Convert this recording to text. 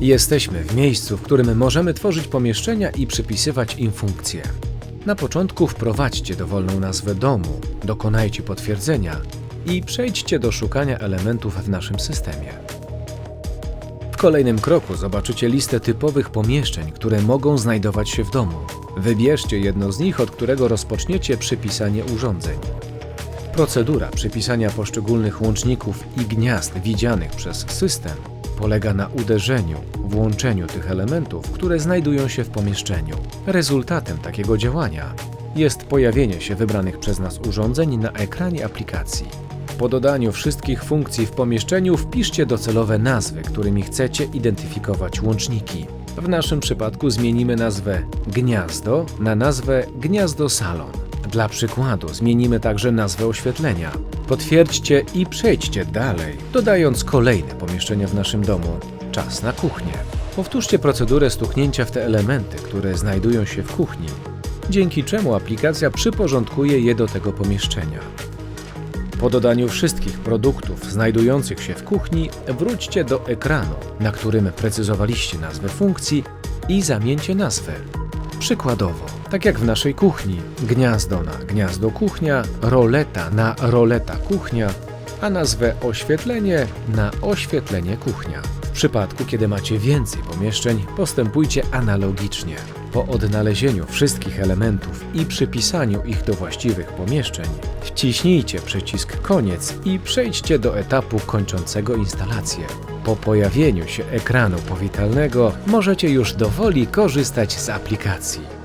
Jesteśmy w miejscu, w którym możemy tworzyć pomieszczenia i przypisywać im funkcje. Na początku wprowadźcie dowolną nazwę domu, dokonajcie potwierdzenia i przejdźcie do szukania elementów w naszym systemie. W kolejnym kroku zobaczycie listę typowych pomieszczeń, które mogą znajdować się w domu. Wybierzcie jedno z nich, od którego rozpoczniecie przypisanie urządzeń. Procedura przypisania poszczególnych łączników i gniazd widzianych przez system polega na uderzeniu, włączeniu tych elementów, które znajdują się w pomieszczeniu. Rezultatem takiego działania jest pojawienie się wybranych przez nas urządzeń na ekranie aplikacji. Po dodaniu wszystkich funkcji w pomieszczeniu wpiszcie docelowe nazwy, którymi chcecie identyfikować łączniki. W naszym przypadku zmienimy nazwę gniazdo na nazwę gniazdo salon. Dla przykładu zmienimy także nazwę oświetlenia. Potwierdźcie i przejdźcie dalej, dodając kolejne pomieszczenia w naszym domu. Czas na kuchnię. Powtórzcie procedurę stuknięcia w te elementy, które znajdują się w kuchni, dzięki czemu aplikacja przyporządkuje je do tego pomieszczenia. Po dodaniu wszystkich produktów znajdujących się w kuchni, wróćcie do ekranu, na którym precyzowaliście nazwę funkcji i zamieńcie nazwę. Przykładowo, tak jak w naszej kuchni, gniazdo na gniazdo kuchnia, roleta na roleta kuchnia, a nazwę oświetlenie na oświetlenie kuchnia. W przypadku, kiedy macie więcej pomieszczeń, postępujcie analogicznie. Po odnalezieniu wszystkich elementów i przypisaniu ich do właściwych pomieszczeń, wciśnijcie przycisk koniec i przejdźcie do etapu kończącego instalację. Po pojawieniu się ekranu powitalnego możecie już dowoli korzystać z aplikacji.